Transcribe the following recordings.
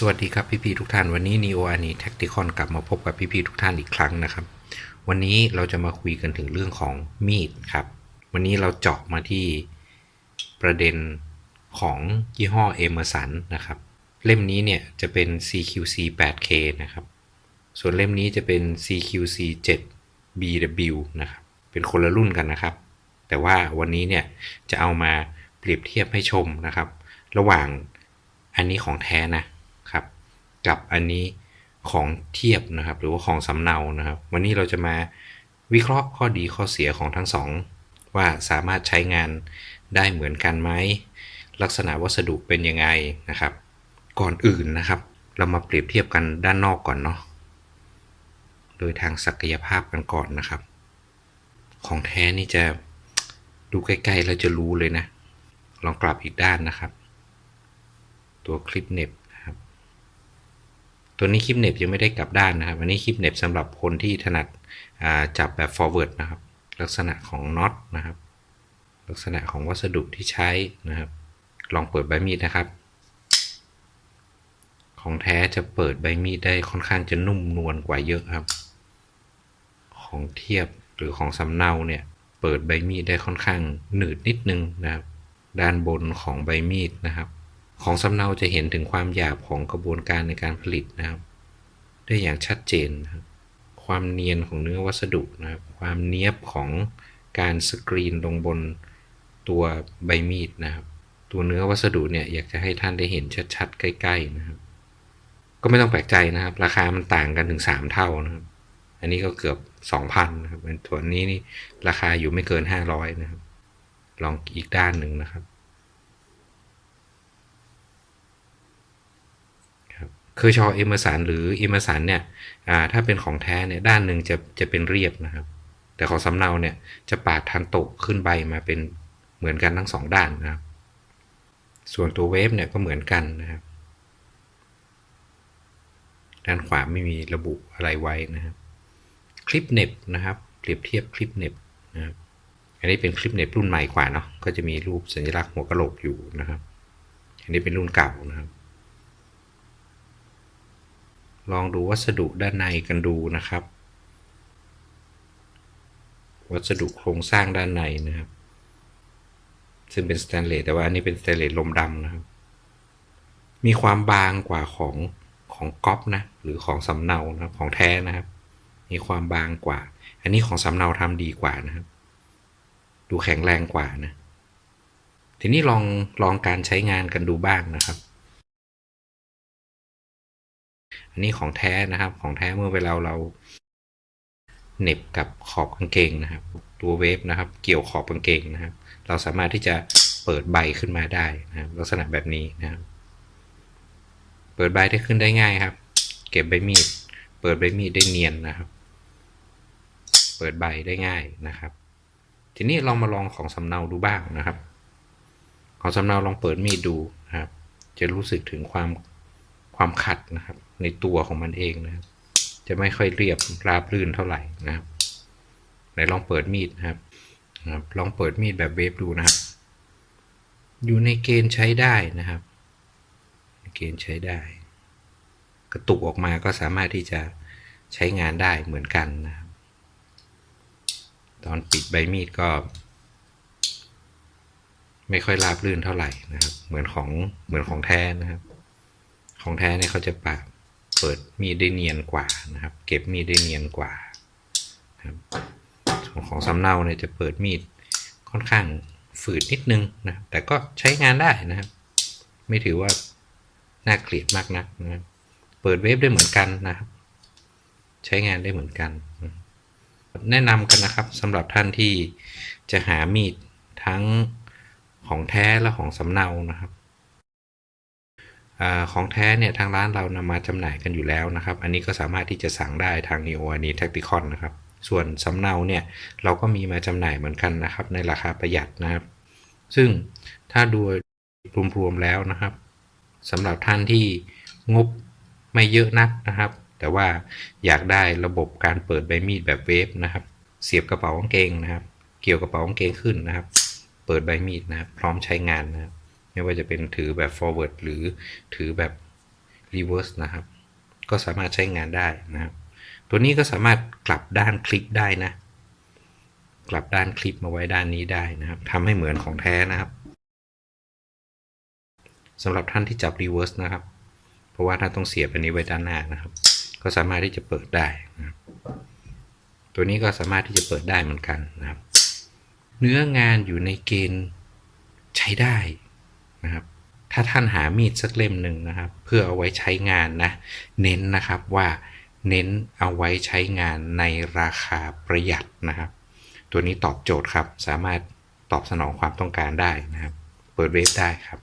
สวัสดีครับพี่ๆทุกท่านวันนี้ Neo a n i Tacticon กลับมาพบกับพี่ๆทุกท่านอีกครั้งนะครับ วันนี้เราจะมาคุยกันถึงเรื่องของมีดครับ วันนี้เราเจาะมาที่ประเด็นของยี่ห้อ Emerson นะครับ เล่มนี้เนี่ยจะเป็น CQC 8K นะครับ ส่วนเล่มนี้จะเป็น CQC 7 BW นะครับ เป็นคนละรุ่นกันนะครับ แต่ว่าวันนี้เนี่ยจะเอามาเปรียบเทียบให้ชมนะครับ ระหว่างอันนี้ของแท้นะ ครับ กับอันนี้ของเทียบนะครับ หรือว่าของสำเนานะครับ วันนี้เราจะมาวิเคราะห์ข้อดีข้อเสียของทั้งสองว่าสามารถใช้งานได้เหมือนกันไหมลักษณะวัสดุเป็นยังไงนะครับ ก่อนอื่นนะครับ เรามาเปรียบเทียบกันด้านนอกก่อนเนาะโดยทางศักยภาพกันก่อนนะครับ ของแท้นี่จะดูใกล้ๆแล้วจะรู้เลยนะ ลองกลับอีกด้านนะครับ ตัวคลิปเน็บ ตัวนี้คลิปเน็บยังไม่ได้กลับด้านนะครับ อันนี้คลิปเน็บสำหรับคนที่ถนัดจับแบบ forward นะครับ ลักษณะของน็อตนะครับ ลักษณะของวัสดุที่ใช้นะครับ ลองเปิดใบมีดนะครับ ของแท้จะเปิดใบมีดได้ค่อนข้างจะนุ่มนวลกว่าเยอะครับ ของเทียบหรือของสำเนาเนี่ยเปิดใบมีดได้ค่อนข้างหนืดนิดนึงนะครับ ด้านบนของใบมีดนะครับ ของสำเนาจะเห็นถึงความหยาบของกระบวนการในการผลิตนะครับ ได้อย่างชัดเจนนะครับ ความเนียนของเนื้อวัสดุนะครับ ความเนียบของการสกรีนลงบนตัวใบมีดนะครับ ตัวเนื้อวัสดุเนี่ยอยากจะให้ท่านได้เห็นชัดๆ ใกล้ๆนะครับ ก็ไม่ต้องแปลกใจนะครับ ราคามันต่างกันถึง 3 เท่านะครับ อันนี้ก็เกือบ 2,000นะครับตัวนี้นี่ราคาอยู่ไม่เกิน 500นะครับ ลองอีกด้านหนึ่งนะครับ คือชอเอเมอร์สันหรือเอเมอร์สันเนี่ยถ้าเป็นของแท้เนี่ยด้านหนึ่งจะจะเป็นเรียบนะครับ แต่ของสำเนาเนี่ยจะปาดทันโตขึ้นใบมาเป็นเหมือนกันทั้งสองด้านนะครับ ส่วนตัวเวฟเนี่ยก็เหมือนกันนะครับ ด้านขวาไม่มีระบุอะไรไว้นะครับ คลิปเน็บนะครับ เปรียบเทียบคลิปเน็บนะครับอันนี้เป็นคลิปเน็บรุ่นใหม่กว่าเนาะก็จะมีรูปสัญลักษณ์หัวกะโหลกอยู่นะครับ อันนี้เป็นรุ่นเก่านะครับ ลองดูวัสดุด้านในกันดูนะครับ วัสดุโครงสร้างด้านในนะครับ ซึ่งเป็นสแตนเลสแต่ว่าอันนี้เป็นสแตนเลสลมดำนะครับ มีความบางกว่าของของก๊อปนะหรือของสำเนานะของแท้นะครับ มีความบางกว่า อันนี้ของสำเนาทำดีกว่านะครับ ดูแข็งแรงกว่านะทีนี้ลองลองการใช้งานกันดูบ้างนะครับ นนี้ของแท้นะครับ ของแท้เมื่อเวลาเราเน็บกับขอบกางเกงนะครับ ตัวเวฟนะครับ เกี่ยวขอบกางเกงนะครับ เราสามารถที่จะเปิดใบขึ้นมาได้นะครับ ลักษณะแบบนี้นะครับ เปิดใบได้ขึ้นได้ง่ายครับ เก็บใบมีด เปิดใบมีดได้เนียนนะครับ เปิดใบได้ง่ายนะครับ ทีนี้ลองมาลองของสำเนาดูบ้างนะครับ ของสำเนาลองเปิดมีดดูนะครับ จะรู้สึกถึงความ ความขัดนะครับ ในตัวของมันเองนะครับ จะไม่ค่อยเรียบราบรื่นเท่าไหร่นะครับไหนลองเปิดมีดนะครับนะครับลองเปิดมีดแบบเวฟดูนะครับ อยู่ในเกณฑ์ใช้ได้นะครับ เกณฑ์ใช้ได้ กระตุกออกมาก็สามารถที่จะใช้งานได้เหมือนกันนะครับ ตอนปิดใบมีดก็ ไม่ค่อยราบรื่นเท่าไหร่นะครับ เหมือนของเหมือนของแท้นะครับ ของแท้เนี่ยเขาจะปาดเปิดมีดได้เนียนกว่านะครับ เก็บมีดได้เนียนกว่าครับของของสำเนาเนี่ยจะเปิดมีดค่อนข้างฝืดนิดนึงนะแต่ก็ใช้งานได้นะครับ ไม่ถือว่าน่าเกลียดมากนักนะเปิดเวฟได้เหมือนกันนะครับ ใช้งานได้เหมือนกัน แนะนำกันนะครับสำหรับท่านที่จะหามีดทั้งของแท้และของสำเนานะครับ อของแท้เนี่ยทางร้านเรานำมาจำหน่ายกันอยู่แล้วนะครับ อันนี้ก็สามารถที่จะสั่งได้ทาง Neo อันนี้ Tacticon นะครับ ส่วนสำเนาเนี่ยเราก็มีมาจำหน่ายเหมือนกันนะครับ ในราคาประหยัดนะครับ ซึ่งถ้าดูรวมๆแล้วนะครับสำหรับท่านที่งบไม่เยอะนักนะครับ แต่ว่าอยากได้ระบบการเปิดใบมีดแบบเวฟนะครับ เสียบกระเป๋ากางเกงนะครับ เกี่ยวกระเป๋ากางเกงขึ้นนะครับ เปิดใบมีดนะครับ พร้อมใช้งานนะครับ ไม่ว่าจะเป็นถือแบบ forward หรือถือแบบ reverse นะครับ ก็สามารถใช้งานได้นะครับ ตัวนี้ก็สามารถกลับด้านคลิปได้นะ กลับด้านคลิปมาไว้ด้านนี้ได้นะครับทำให้เหมือนของแท้นะครับสำหรับท่านที่จับ reverse นะครับ เพราะว่าท่านต้องเสียบอันนี้ไว้ด้านหน้านะครับ ก็สามารถที่จะเปิดได้นะครับตัวนี้ก็สามารถที่จะเปิดได้เหมือนกันนะครับ เนื้องานอยู่ในเกณฑ์ใช้ได้ นะครับ ถ้าท่านหามีดสักเล่มหนึ่งนะครับ เพื่อเอาไว้ใช้งานนะ เน้นนะครับว่าเน้นเอาไว้ใช้งานในราคาประหยัดนะครับ ตัวนี้ตอบโจทย์ครับ สามารถตอบสนองความต้องการได้นะครับ เปิดเวฟได้ครับ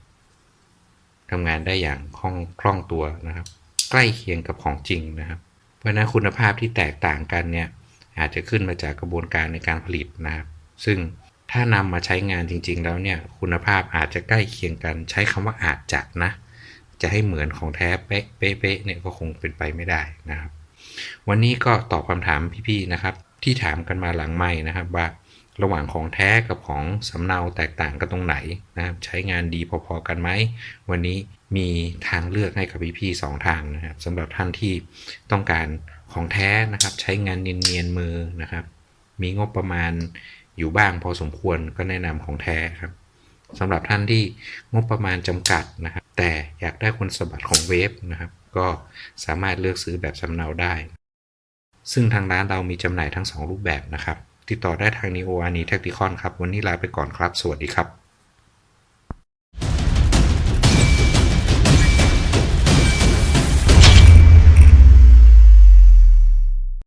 ทำงานได้อย่างคล่องคล่องตัวนะครับ ใกล้เคียงกับของจริงนะครับ เพราะฉะนั้นคุณภาพที่แตกต่างกันเนี่ยอาจจะขึ้นมาจากกระบวนการในการผลิตนะครับ ซึ่ง ถ้านำมาใช้งานจริง ๆ แล้วเนี่ยคุณภาพอาจจะใกล้เคียงกัน ใช้คำว่าอาจจะนะ จะให้เหมือนของแท้เป๊ะเป๊ะๆเนี่ยก็คงเป็นไปไม่ได้นะครับ วันนี้ก็ตอบคำถามพี่ๆนะครับ ที่ถามกันมาหลังไม่นะครับว่าระหว่างของแท้กับของสำเนาแตกต่างกันตรงไหนนะครับใช้งานดีพอๆกันไหม วันนี้มีทางเลือกให้กับพี่ๆสองทางนะครับสำหรับท่านที่ต้องการของแท้นะครับ ใช้งานเนียนๆมือนะครับ มีงบประมาณ อยู่บ้างพอสมควรก็แนะนำของแท้ครับสำหรับท่านที่งบประมาณจำกัดนะครับ แต่อยากได้คุณสมบัติของเวฟนะครับ ก็สามารถเลือกซื้อแบบสำเนาได้ ซึ่งทางร้านเรามีจำหน่ายทั้ง 2 รูปแบบนะครับ ติดต่อได้ทาง Neo a n i Tacticon ครับ วันนี้ลาไปก่อนครับ สวัสดีครับ